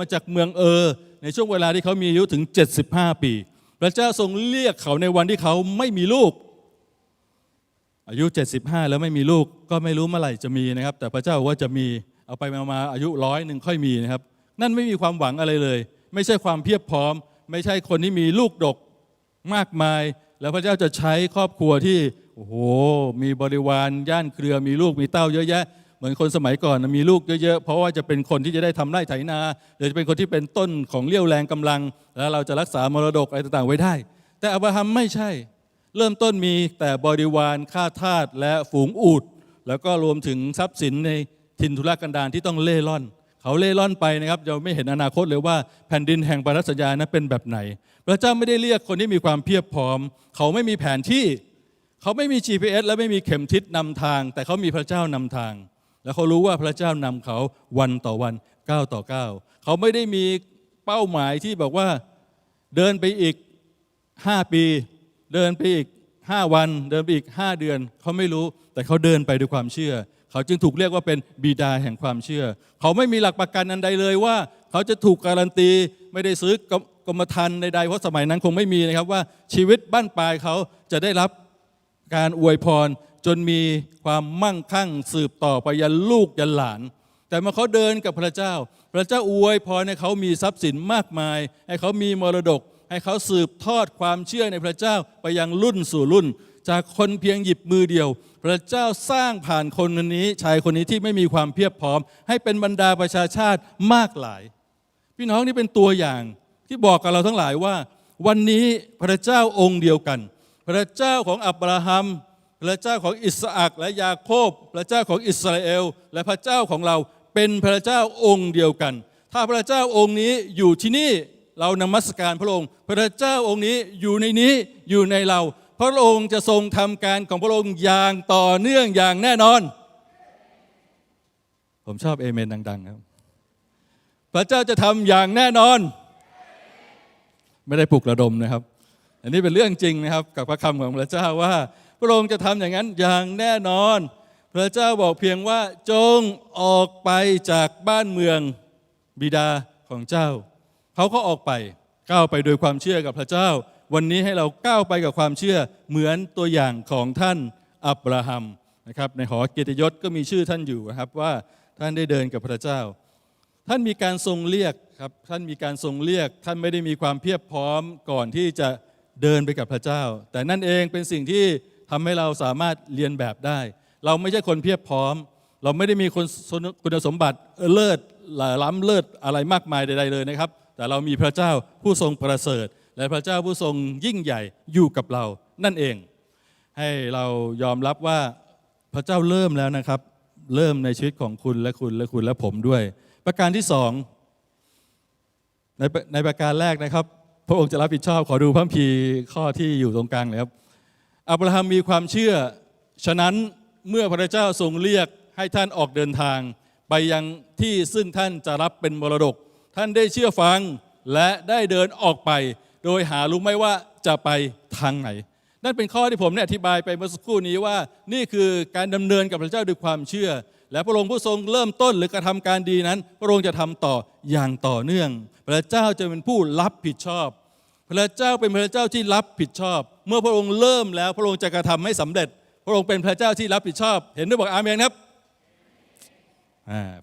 มาจากเมืองเออ ในช่วงเวลาที่เขามีอายุถึง 75 ปี พระเจ้าทรงเรียกเขาในวันที่เขาไม่มีลูก อายุ 75 แล้วไม่มีลูกก็ไม่รู้เมื่อไหร่จะมีนะครับ แต่พระเจ้าว่าจะมีเอาไปมาอายุร้อยหนึ่งค่อยมีนะครับ นั่นไม่มีความหวังอะไรเลย ไม่ใช่ความเพียบพร้อม ไม่ใช่คนที่มีลูกดกมากมาย แล้วพระเจ้าจะใช้ครอบครัวที่โอ้โหมีบริวารย่านเครือมีลูกมีเต้าเยอะแยะ เหมือนคนสมัยก่อนมีลูกเยอะๆ เพราะว่าจะเป็นคนที่จะได้ทำไร่ไถนาหรือจะเป็นคนที่เป็นต้นของเลี้ยวแรงกำลัง แล้วเราจะรักษามรดกอะไรต่างๆไว้ได้ แต่อับราฮัมไม่ใช่ เริ่มต้นมีแต่บริวารข้าทาสและฝูงอูฐแล้วก็รวมถึงทรัพย์สินในทินทุรกันดารที่ต้องเล่ร่อน เขาเล่ร่อนไปนะครับเราไม่เห็นอนาคตเลยว่าแผ่นดินแห่งปรัสัญญานั้นเป็นแบบไหน พระเจ้าไม่ได้เรียกคนที่มีความเพียบพร้อม เขาไม่มีแผนที่ เขาไม่มี GPS และไม่มีเข็มทิศนำทาง แต่เขามีพระเจ้านำทาง แล้วเขารู้ว่าพระเจ้านำเขาวันต่อวันก้าวต่อก้าวเขาไม่ได้มีเป้าหมายที่บอกว่าเดินไปอีก5ปี เดินไปอีก5วัน เดินไปอีก5เดือน เขาไม่รู้แต่เขาเดินไปด้วยความเชื่อ เขาจึงถูกเรียกว่าเป็นบิดาแห่งความเชื่อ เขาไม่มีหลักประกันอันใดเลยว่า เขาจะถูกการันตีไม่ได้ซื้อกกรมธรรม์ใดๆเพราะสมัยนั้นคงไม่มีนะครับว่าชีวิตบ้านปลายเขาจะได้รับการอวยพร จนมีความมั่งคั่งสืบต่อไปยันลูกยันหลาน แต่เมื่อเขาเดินกับพระเจ้า พระเจ้าอวยพรให้เขามีทรัพย์สินมากมาย ให้เขามีมรดก ให้เขาสืบทอดความเชื่อในพระเจ้าไปยังรุ่นสู่รุ่น จากคนเพียงหยิบมือเดียว พระเจ้าสร้างผ่านคนคนนี้ชายคนนี้ที่ไม่มีความเพียบพร้อม ให้เป็นบรรดาประชาชาติมากหลาย พี่น้องนี่เป็นตัวอย่างที่บอกกับเราทั้งหลายว่า วันนี้พระเจ้าองค์เดียวกัน พระเจ้าของอับราฮัม พระเจ้าของอิสอักและยาโคบ พระเจ้าของอิสราเอล และพระเจ้าของเราเป็นพระเจ้าองค์เดียวกัน ถ้าพระเจ้าองค์นี้อยู่ที่นี่เรานมัสการพระองค์ พระเจ้าองค์นี้อยู่ในนี้อยู่ในเรา พระองค์จะทรงทำการของพระองค์อย่างต่อเนื่องอย่างแน่นอน ผมชอบเอเมนดัง ๆ ครับ พระเจ้าจะทำอย่างแน่นอน ไม่ได้ปลุกระดมนะครับ อันนี้เป็นเรื่องจริงนะครับ กับพระคำของพระเจ้าว่า พระองค์จะทำอย่างนั้นอย่างแน่นอน พระเจ้าบอกเพียงว่าจงออกไปจากบ้านเมืองบิดาของเจ้า เขาก็ออกไปก้าวไปโดยความเชื่อกับพระเจ้า วันนี้ให้เราก้าวไปกับความเชื่อเหมือนตัวอย่างของท่านอับราฮัมนะครับในหอเกียรติยศก็มีชื่อท่านอยู่นะครับว่าท่านได้เดินกับพระเจ้า ท่านมีการทรงเรียกครับท่านมีการทรงเรียก ท่านไม่ได้มีความเพียบพร้อมก่อนที่จะเดินไปกับพระเจ้า แต่นั่นเองเป็นสิ่งที่ ทำให้เราสามารถเรียนแบบได้ เราไม่ใช่คนเพียบพร้อม เราไม่ได้มีคนคุณสมบัติเลิศล้ำเลิศอะไรมากมายใดๆเลยนะครับ แต่เรามีพระเจ้าผู้ทรงประเสริฐ และพระเจ้าผู้ทรงยิ่งใหญ่อยู่กับเรานั่นเอง ให้เรายอมรับว่าพระเจ้าเริ่มแล้วนะครับ เริ่มในชีวิตของคุณและคุณและคุณและผมด้วย ประการที่สองในในประการแรกนะครับ พระองค์จะรับผิดชอบขอดูพระคัมภีข้อที่อยู่ตรงกลางเลยครับ อับราฮัมมีความเชื่อ ฉะนั้นเมื่อพระเจ้าทรงเรียกให้ท่านออกเดินทาง ไปยังที่ซึ่งท่านจะรับเป็นมรดก ท่านได้เชื่อฟังและได้เดินออกไป โดยหารู้ไม่ว่าจะไปทางไหน นั่นเป็นข้อที่ผมเนี่ยอธิบายไปเมื่อสักครู่นี้ว่า นี่คือการดำเนินกับพระเจ้าด้วยความเชื่อ และพระองค์ผู้ทรงเริ่มต้นหรือกระทำการดีนั้น พระองค์จะทำต่ออย่างต่อเนื่อง พระเจ้าจะเป็นผู้รับผิดชอบ พระเจ้าเป็นพระเจ้าที่รับผิดชอบ เมื่อพระองค์เริ่มแล้ว พระองค์จะกระทำให้สำเร็จ พระองค์เป็นพระเจ้าที่รับผิดชอบ เห็นด้วยบอกอาเมนครับ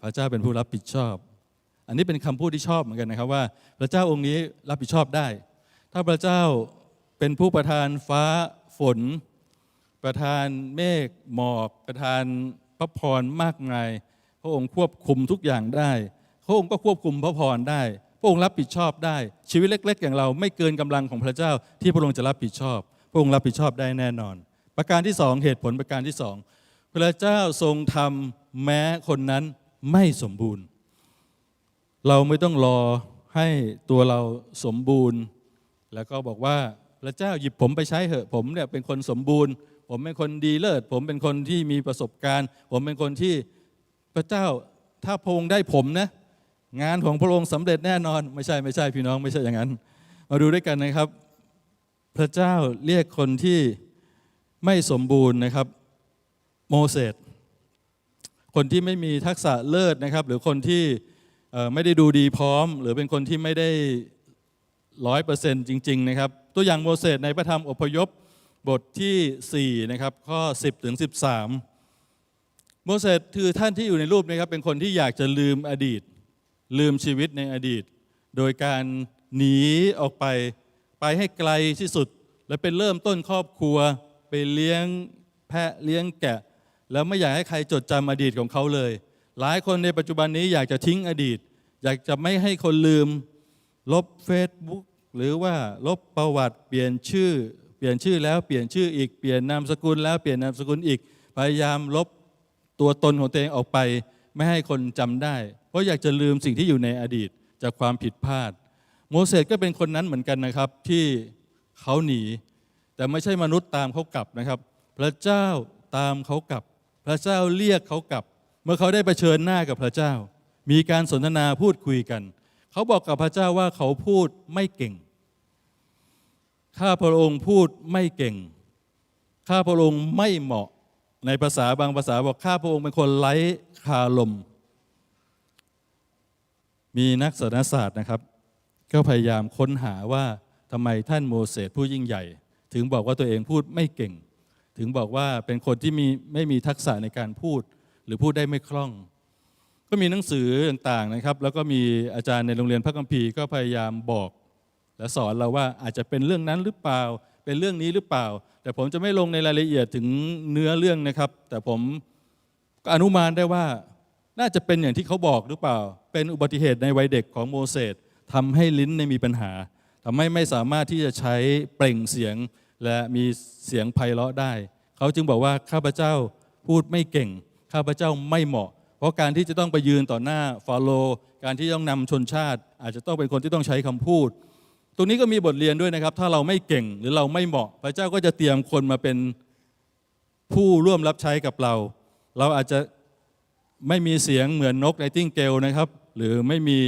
พระเจ้าเป็นผู้รับผิดชอบ อันนี้เป็นคำพูดที่ชอบเหมือนกันนะครับว่า พระเจ้าองค์นี้รับผิดชอบได้ ถ้าพระเจ้าเป็นผู้ประทานฟ้าฝน ประทานเมฆหมอกประทานพระพรมากมาย พระองค์ควบคุมทุกอย่างได้ พระองค์ก็ควบคุมพระพรได้ ระองค์รับผิดชอบได้ ชีวิตเล็ก ๆ อย่างเราไม่เกินกำลังของพระเจ้า ที่พระองค์จะรับผิดชอบ พระองค์รับผิดชอบได้แน่นอน ประการที่สองเหตุผลประการที่สองพระเจ้าทรงทำแม้คนนั้นไม่สมบูรณ์ เราไม่ต้องรอให้ตัวเราสมบูรณ์ แล้วก็บอกว่าพระเจ้าหยิบผมไปใช้เหอะผมเนี่ยเป็นคนสมบูรณ์ ผมเป็นคนดีเลิศ ผมเป็นคนที่มีประสบการณ์ ผมเป็นคนที่พระเจ้าถ้าพระองค์ได้ผมนะ งานของพระองค์สำเร็จแน่นอน ไม่ใช่ไม่ใช่พี่น้องไม่ใช่อย่างนั้น มาดูด้วยกันนะครับ พระเจ้าเรียกคนที่ไม่สมบูรณ์นะครับโมเสสคนที่ไม่มีทักษะเลิศนะครับ หรือคนที่ไม่ได้ดูดีพร้อม หรือเป็นคนที่ไม่ได้ร้อยเปอร์เซ็นต์จริง ๆ นะครับ ตัวอย่างโมเสสในพระธรรมอพยพบทที่ 4 นะครับ ข้อ 10 ถึง 13 โมเสสคือท่านที่อยู่ในรูปนะครับ เป็นคนที่อยากจะลืมอดีต ลืมชีวิตในอดีต โดยการหนีออกไป ไปให้ไกลที่สุด และเป็นเริ่มต้นครอบครัว ไปเลี้ยงแพะเลี้ยงแกะ แล้วไม่อยากให้ใครจดจำอดีตของเขาเลย หลายคนในปัจจุบันนี้อยากจะทิ้งอดีต อยากจะไม่ให้คนลืม ลบ Facebook หรือว่าลบประวัติเปลี่ยนชื่อ เปลี่ยนชื่อแล้วเปลี่ยนชื่ออีกเปลี่ยนนามสกุลแล้วเปลี่ยนนามสกุลอีก พยายามลบตัวตนของตัวเองออกไป ไม่ให้คนจำได้ เพราะอยากจะลืมสิ่งที่อยู่ในอดีตจากความผิดพลาด โมเสสก็เป็นคนนั้นเหมือนกันนะครับที่เขาหนี แต่ไม่ใช่มนุษย์ตามเขากลับนะครับ พระเจ้าตามเขากลับ พระเจ้าเรียกเขากลับ เมื่อเขาได้เผชิญหน้ากับพระเจ้า มีการสนทนาพูดคุยกัน เขาบอกกับพระเจ้าว่าเขาพูดไม่เก่ง ข้าพระองค์พูดไม่เก่ง ข้าพระองค์ไม่เหมาะ ในภาษาบางภาษาบอกข้าพระองค์เป็นคนไร้คารมมีนักศาสนศาสตร์นะครับ ก็พยายามค้นหาว่าทำไมท่านโมเสสผู้ยิ่งใหญ่ ถึงบอกว่าตัวเองพูดไม่เก่ง ถึงบอกว่าเป็นคนที่มีไม่มีทักษะในการพูด หรือพูดได้ไม่คล่อง ก็มีหนังสือต่างๆนะครับ แล้วก็มีอาจารย์ในโรงเรียนพระคัมภีร์ก็พยายามบอก และสอนเราว่าอาจจะเป็นเรื่องนั้นหรือเปล่า เป็นเรื่องนี้หรือเปล่า แต่ผมจะไม่ลงในรายละเอียดถึงเนื้อเรื่องนะครับ แต่ผมก็อนุมานได้ว่า น่าจะเป็นอย่างที่เขาบอกหรือเปล่า เป็นอุบัติเหตุในวัยเด็กของโมเสสทำให้ลิ้นเนี่ยมีปัญหาทำให้ไม่สามารถที่จะใช้เปล่งเสียงและมีเสียงไพเราะได้ เขาจึงบอกว่าข้าพเจ้าพูดไม่เก่ง ข้าพเจ้าไม่เหมาะ เพราะการที่จะต้องไปยืนต่อหน้าฟาโร่การที่ต้องนำชนชาติ อาจจะต้องเป็นคนที่ต้องใช้คำพูด ตรงนี้ก็มีบทเรียนด้วยนะครับ ถ้าเราไม่เก่งหรือเราไม่เหมาะ พระเจ้าก็จะเตรียมคนมาเป็นผู้ร่วมรับใช้กับเรา เราอาจจะไม่มีเสียงเหมือนนกไนติงเกลนะครับ หรือไม่มี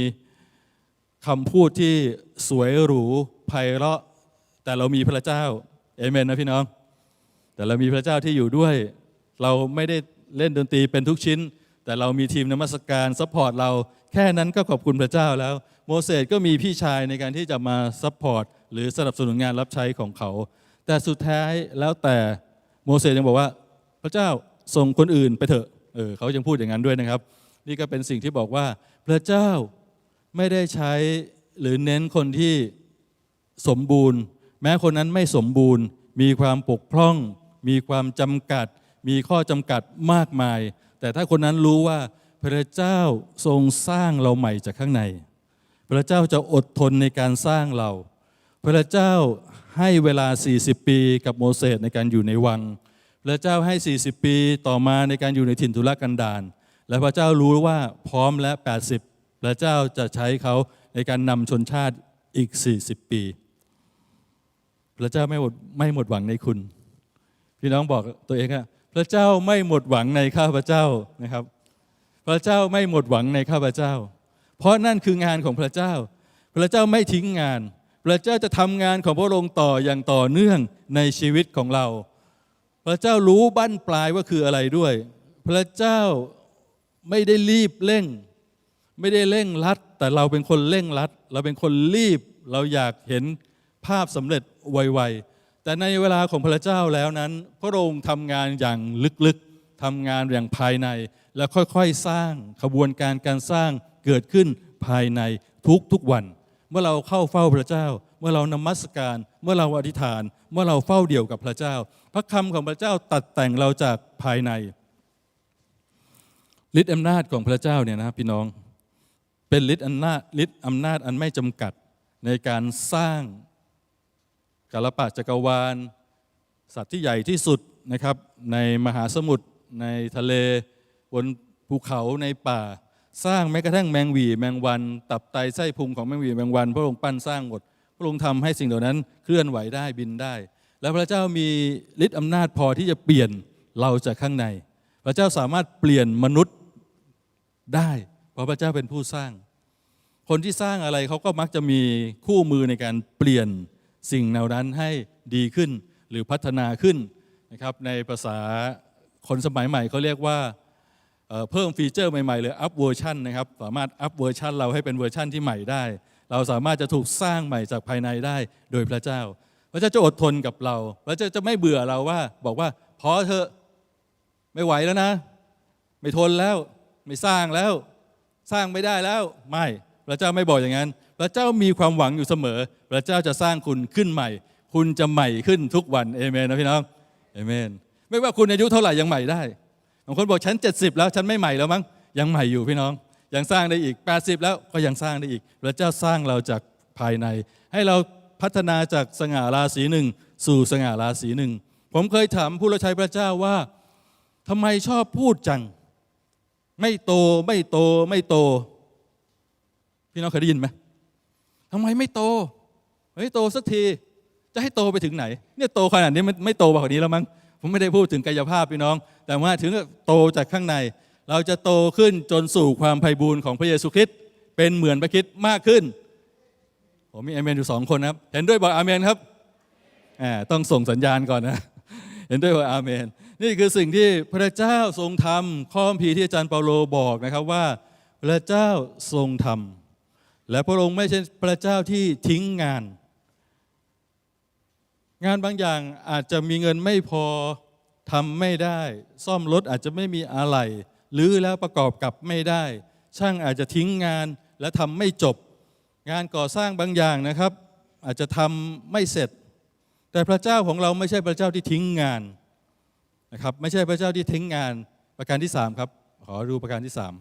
คำพูดที่สวยหรูไพเราะ แต่เรามีพระเจ้าเอเมนนะพี่น้อง แต่เรามีพระเจ้าที่อยู่ด้วย เราไม่ได้เล่นดนตรีเป็นทุกชิ้น แต่เรามีทีมนมัสการซัพพอร์ตเราแค่นั้นก็ขอบคุณพระเจ้าแล้ว โมเสสก็มีพี่ชายในการที่จะมาซัพพอร์ตหรือสนับสนุนงานรับใช้ของเขา แต่สุดท้ายแล้วแต่โมเสสยังบอกว่า พระเจ้าส่งคนอื่นไปเถอะเออเขายังพูดอย่างนั้นด้วยนะครับ นี่ก็เป็นสิ่งที่บอกว่าพระเจ้าไม่ได้ใช้หรือเน้นคนที่สมบูรณ์ แม้คนนั้นไม่สมบูรณ์ มีความปกพร่อง มีความจำกัด มีข้อจำกัดมากมาย แต่ถ้าคนนั้นรู้ว่าพระเจ้าทรงสร้างเราใหม่จากข้างใน พระเจ้าจะอดทนในการสร้างเรา พระเจ้าให้เวลา 40 ปีกับโมเสสในการอยู่ในวัง พระเจ้าให้ 40 ปีต่อมาในการอยู่ในถิ่นทุรกันดารและพระเจ้ารู้ว่าพร้อมและ 80 พระเจ้าจะใช้เขาในการนำชนชาติอีก 40 ปี พระเจ้าไม่หมดไม่หมดหวังในคุณ พี่น้องบอกตัวเองอะ พระเจ้าไม่หมดหวังในข้าพเจ้านะครับ พระเจ้าไม่หมดหวังในข้าพเจ้า เพราะนั่นคืองานของพระเจ้า พระเจ้าไม่ทิ้งงาน พระเจ้าจะทำงานของพระองค์ต่ออย่างต่อเนื่องในชีวิตของเรา พระเจ้ารู้บั้นปลายว่าคืออะไรด้วย พระเจ้าไม่ได้รีบเร่ง ไม่ได้เร่งรัด แต่เราเป็นคนเร่งรัด เราเป็นคนรีบ เราอยากเห็นภาพสำเร็จไวๆ แต่ในเวลาของพระเจ้าแล้วนั้น พระองค์ทำงานอย่างลึกๆทำงานอย่างภายใน และค่อยๆสร้างขบวนการการสร้างเกิดขึ้นภายในทุกๆวัน เมื่อเราเข้าเฝ้าพระเจ้า เมื่อเรานมัสการ เมื่อเราอธิษฐาน เมื่อเราเฝ้าเดี่ยวกับพระเจ้า พระคำของพระเจ้าตัดแต่งเราจากภายในฤทธิอำนาจของพระเจ้าเนี่ยนะพี่น้องเป็นฤทธิอำนาจฤทธิอำนาจอันไม่จำกัดในการสร้าง กาลปะจักรวาล สัตว์ที่ใหญ่ที่สุดนะครับในมหาสมุทรในทะเลบนภูเขาในป่า สร้างแม้กระทั่งแมงวีแมงวัน ตับไตไส้พุงของแมงวีแมงวัน พระองค์ปั้นสร้างหมด พระองค์ทำให้สิ่งเหล่านั้นเคลื่อนไหวได้บินได้ แล้วพระเจ้ามีฤทธิอำนาจพอที่จะเปลี่ยนเราจากข้างใน พระเจ้าสามารถเปลี่ยนมนุษย์ได้ เพราะพระเจ้าเป็นผู้สร้าง คนที่สร้างอะไรเขาก็มักจะมีคู่มือในการเปลี่ยน สิ่งเหล่านั้นให้ดีขึ้นหรือพัฒนาขึ้นนะครับในภาษาคนสมัยใหม่เขาเรียกว่าเพิ่มฟีเจอร์ใหม่ๆเลยอัพเวอร์ชันนะครับสามารถอัพเวอร์ชันเราให้เป็นเวอร์ชันที่ใหม่ได้ เราสามารถจะถูกสร้างใหม่จากภายในได้โดยพระเจ้า พระเจ้าจะอดทนกับเราพระเจ้าจะไม่เบื่อเราว่า บอกว่าพอเถอะไม่ไหวแล้วนะ ไม่ทนแล้วไม่สร้างแล้ว สร้างไม่ได้แล้วไม่ พระเจ้าไม่บอกอย่างนั้น พระเจ้ามีความหวังอยู่เสมอ พระเจ้าจะสร้างคุณขึ้นใหม่ คุณจะใหม่ขึ้นทุกวันเอเมนนะพี่น้องเอเมน ไม่ว่าคุณอายุเท่าไหร่ยังใหม่ได้บางคนบอกฉัน 70 แล้วฉันไม่ใหม่แล้วมั้งยังใหม่อยู่พี่น้อง ยังสร้างได้อีก 80 แล้วก็ยังสร้างได้อีก พระเจ้าสร้างเราจากภายใน ให้เราพัฒนาจากสง่าราศีหนึ่งสู่สง่าราศีหนึ่งผมเคยถามผู้รับใช้พระเจ้าว่าทำไมชอบพูดจัง ไม่โตไม่โตไม่โต พี่น้องเคยได้ยินไหมทำไมไม่โตไม่โตสักที จะให้โตไปถึงไหน เนี่ยโตขนาดนี้มันไม่โตกว่านี้แล้วมั้งผมไม่ได้พูดถึงกายภาพพี่น้อง แต่ว่าถึงโตจากข้างใน เราจะโตขึ้นจนสู่ความไพ่บูรณ์ของพระเยซูคริสต์เป็นเหมือนพระคริสต์มากขึ้นผมมีเอเมนอยู่สองคนนะครับ เห็นด้วยบอกอเมนครับต้องส่งสัญญาณก่อนนะ เห็นด้วยบอกอาเมน นี่คือสิ่งที่พระเจ้าทรงทำข้อมพีที่อาจารย์เปาโลบอกนะครับว่า พระเจ้าทรงทำ และพระองค์ไม่ใช่พระเจ้าที่ทิ้งงาน งานบางอย่างอาจจะมีเงินไม่พอทำไม่ได้ ซ่อมรถอาจจะไม่มีอะไรหรือแล้วประกอบกับไม่ได้ ช่างอาจจะทิ้งงานและทำไม่จบ งานก่อสร้างบางอย่างนะครับ อาจจะทำไม่เสร็จ แต่พระเจ้าของเราไม่ใช่พระเจ้าที่ทิ้งงานนะครับ ไม่ใช่พระเจ้าที่ทิ้งงานประการที่สามครับขอดูประการที่สาม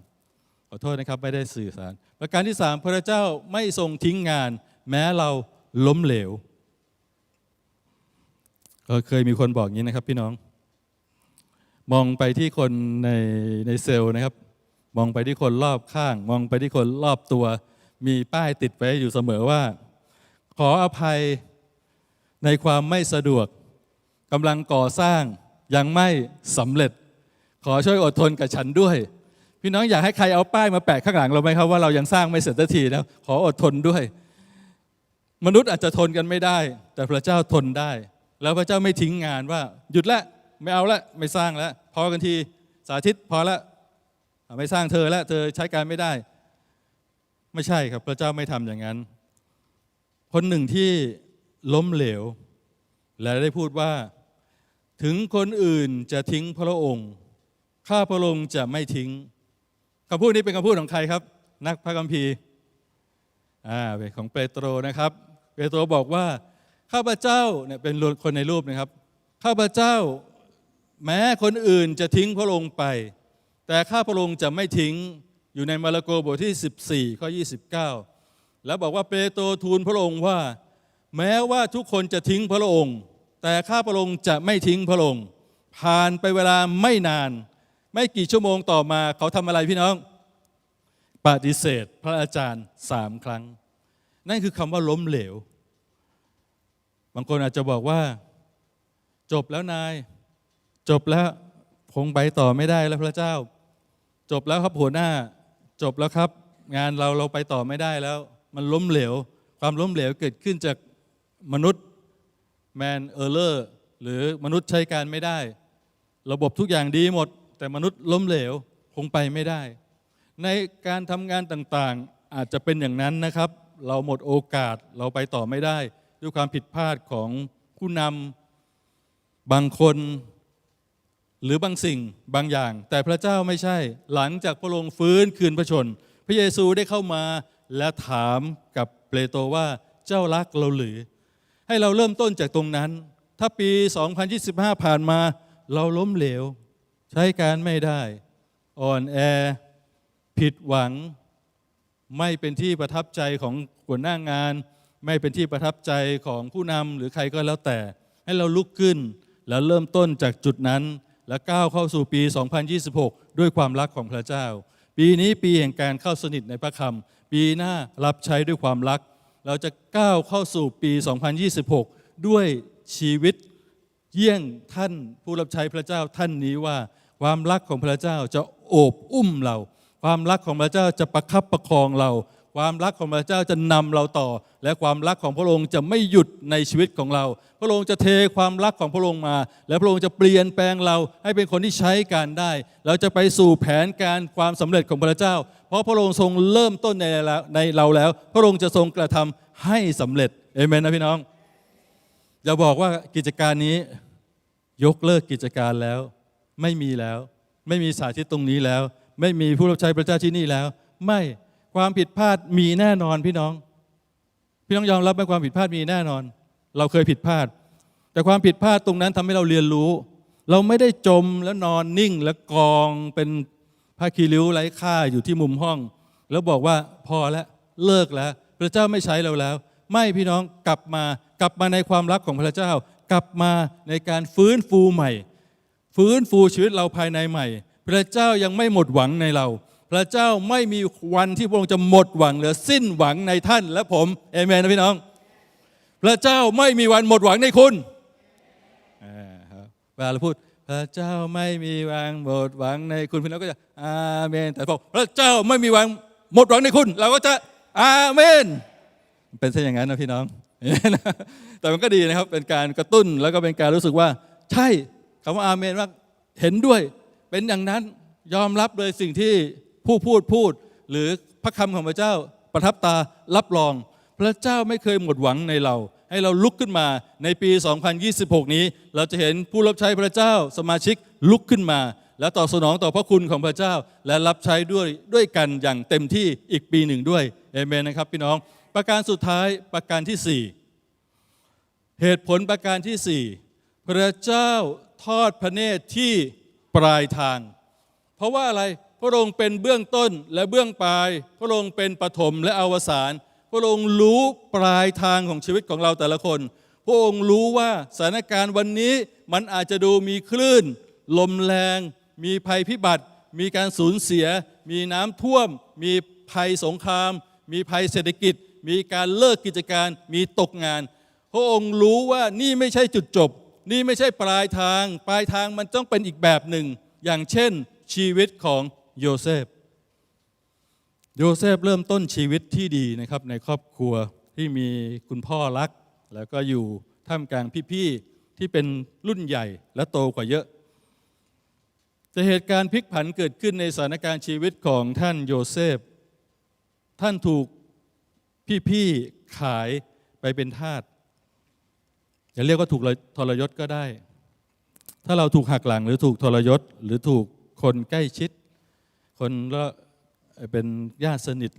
อโทษนะครับไม่ได้สื่อสาร ประการที่สามพระเจ้าไม่ทรงทิ้งงาน แม้เราล้มเหลวเคยมีคนบอกอย่างนี้นะครับพี่น้อง มองไปที่คนในในเซลล์นะครับ มองไปที่คนรอบข้าง มองไปที่คนรอบตัว มีป้ายติดไว้อยู่เสมอว่า ขออภัยในความไม่สะดวกกำลังก่อสร้างยังไม่สำเร็จ ขอช่วยอดทนกับฉันด้วย พี่น้องอยากให้ใครเอาป้ายมาแปะข้างหลังเราไหมครับว่าเรายังสร้างไม่เสร็จสักทีนะขออดทนด้วย มนุษย์อาจจะทนกันไม่ได้ แต่พระเจ้าทนได้ แล้วพระเจ้าไม่ทิ้งงานว่า หยุดละไม่เอาละไม่สร้างแล้วพอกันทีสาธิตพอละไม่สร้างเธอแล้วเธอใช้การไม่ได้ ไม่ใช่ครับพระเจ้าไม่ทำอย่างนั้น คนหนึ่งที่ล้มเหลว และได้พูดว่า ถึงคนอื่นจะทิ้งพระองค์ ข้าพระองค์จะไม่ทิ้ง คำพูดนี้เป็นคำพูดของใครครับ นักพระคัมภีร์อ่าเป็นของเปโตรนะครับ เปโตรบอกว่าข้าพเจ้าเนี่ยเป็นคนในรูปนะครับ ข้าพเจ้าแม้คนอื่นจะทิ้งพระองค์ไป แต่ข้าพระองค์จะไม่ทิ้งอยู่ในมาระโกบทที่ 14ข้อ29 แล้วบอกว่าเปโตรทูลพระองค์ว่า แม้ว่าทุกคนจะทิ้งพระองค์ แต่ข้าพระองค์จะไม่ทิ้งพระองค์ ผ่านไปเวลาไม่นาน ไม่กี่ชั่วโมงต่อมาเขาทำอะไรพี่น้อง ปฏิเสธพระอาจารย์สามครั้ง นั่นคือคำว่าล้มเหลว บางคนอาจจะบอกว่า จบแล้วนาย จบแล้วคงไปต่อไม่ได้แล้วพระเจ้า จบแล้วครับหัวหน้า จบแล้วครับ งานเราเราไปต่อไม่ได้แล้ว มันล้มเหลว ความล้มเหลวเกิดขึ้นจากมนุษย์แมนเออร์เลอร์หรือมนุษย์ใช้การไม่ได้ ระบบทุกอย่างดีหมด แต่มนุษย์ล้มเหลวคงไปไม่ได้ ในการทำงานต่างๆอาจจะเป็นอย่างนั้นนะครับ เราหมดโอกาสเราไปต่อไม่ได้ ด้วยความผิดพลาดของผู้นำบางคน หรือบางสิ่งบางอย่าง แต่พระเจ้าไม่ใช่ หลังจากพระองค์ฟื้นคืนพระชน พระเยซูได้เข้ามาและถามกับเปโตรว่าเจ้ารักเราหรือ ให้เราเริ่มต้นจากตรงนั้น ถ้าปี 2025 ผ่านมาเราล้มเหลว ใช้การไม่ได้ อ่อนแอ ผิดหวัง ไม่เป็นที่ประทับใจของหัวหน้างาน ไม่เป็นที่ประทับใจของผู้นำหรือใครก็แล้วแต่ ให้เราลุกขึ้น แล้วเริ่มต้นจากจุดนั้น และก้าวเข้าสู่ปี 2026 ด้วยความรักของพระเจ้า ปีนี้ปีแห่งการเข้าสนิทในพระคำปีหน้ารับใช้ด้วยความรัก เราจะก้าวเข้าสู่ปี 2026 ด้วยชีวิตเยี่ยงท่านผู้รับใช้พระเจ้าท่านนี้ว่า ความรักของพระเจ้าจะโอบอุ้มเรา ความรักของพระเจ้าจะประคับประคองเรา ความรักของพระเจ้าจะนำเราต่อ และความรักของพระองค์จะไม่หยุดในชีวิตของเรา พระองค์จะเทความรักของพระองค์มา และพระองค์จะเปลี่ยนแปลงเราให้เป็นคนที่ใช้การได้ เราจะไปสู่แผนการความสำเร็จของพระเจ้า เพราะพระองค์ทรงเริ่มต้นในเราในเราแล้ว พระองค์จะทรงกระทำให้สำเร็จเอเมนนะพี่น้องอย่าบอกว่ากิจการนี้ยกเลิกกิจการแล้ว ไม่มีแล้ว ไม่มีสาธิตตรงนี้แล้ว ไม่มีผู้รับใช้พระเจ้าที่นี่แล้ว ไม่ความผิดพลาดมีแน่นอนพี่น้อง พี่น้องยอมรับไหมความผิดพลาดมีแน่นอน เราเคยผิดพลาด แต่ความผิดพลาดตรงนั้นทำให้เราเรียนรู้ เราไม่ได้จมแล้วนอนนิ่งแล้วกองเป็นผ้าคีริ้วไร้ค่าอยู่ที่มุมห้อง แล้วบอกว่าพอแล้วเลิกแล้ว พระเจ้าไม่ใช้เราแล้ว ไม่พี่น้องกลับมากลับมาในความรักของพระเจ้า กลับมาในการฟื้นฟูใหม่ ฟื้นฟูชีวิตเราภายในใหม่ พระเจ้ายังไม่หมดหวังในเรา พระเจ้าไม่มีวันที่พระองค์จะหมดหวังหรือสิ้นหวังในท่านและผมเอเมนนะพี่น้อง พระเจ้าไม่มีวันหมดหวังในคุณอ่าครับเวลาเราพูดพระเจ้าไม่มีวันหมดหวังในคุณพี่น้องก็จะอาเมน แต่พอพระเจ้าไม่มีวันหมดหวังในคุณ เราก็จะอาเมน เป็นเช่นอย่างนั้นนะพี่น้อง แต่มันก็ดีนะครับเป็นการกระตุ้นแล้วก็เป็นการรู้สึกว่า ใช่ คำว่าอาเมนว่าเห็นด้วย เป็นอย่างนั้นยอมรับเลยสิ่งที่ผู้พูดพูด หรือพระคำของพระเจ้าประทับตารับรอง พระเจ้าไม่เคยหมดหวังในเรา ให้เราลุกขึ้นมาในปี 2026 นี้ เราจะเห็นผู้รับใช้พระเจ้าสมาชิกลุกขึ้นมา และตอบสนองต่อพระคุณของพระเจ้า และรับใช้ด้วยด้วยกันอย่างเต็มที่อีกปีหนึ่งด้วยเอเมนนะครับพี่น้องประการสุดท้ายประการที่สี่เหตุผลประการที่สี่พระเจ้า ทอดพระเนตรที่ปลายทาง เพราะว่าอะไรพระองค์เป็นเบื้องต้นและเบื้องปลาย พระองค์เป็นปฐมและอวสานพระองค์รู้ปลายทางของชีวิตของเราแต่ละคน พระองค์รู้ว่าสถานการณ์วันนี้มันอาจจะดูมีคลื่น ลมแรง มีภัยพิบัติ มีการสูญเสีย มีน้ำท่วม มีภัยสงคราม มีภัยเศรษฐกิจ มีการเลิกกิจการ มีตกงาน พระองค์รู้ว่านี่ไม่ใช่จุดจบ นี่ไม่ใช่ปลายทาง ปลายทางมันต้องเป็นอีกแบบหนึ่ง อย่างเช่นชีวิตของโยเซฟ โยเซฟเริ่มต้นชีวิตที่ดีนะครับในครอบครัวที่มีคุณพ่อรัก แล้วก็อยู่ท่ามกลางพี่ๆที่เป็นรุ่นใหญ่และโตกว่าเยอะแต่เหตุการณ์พลิกผันเกิดขึ้นในสถานการณ์ชีวิตของท่านโยเซฟ ท่านถูกพี่ๆขายไปเป็นทาส อย่าเรียกว่าถูกทรยศก็ได้ ถ้าเราถูกหักหลังหรือถูกทรยศ หรือถูกคนใกล้ชิด คนเป็นญาติสนิท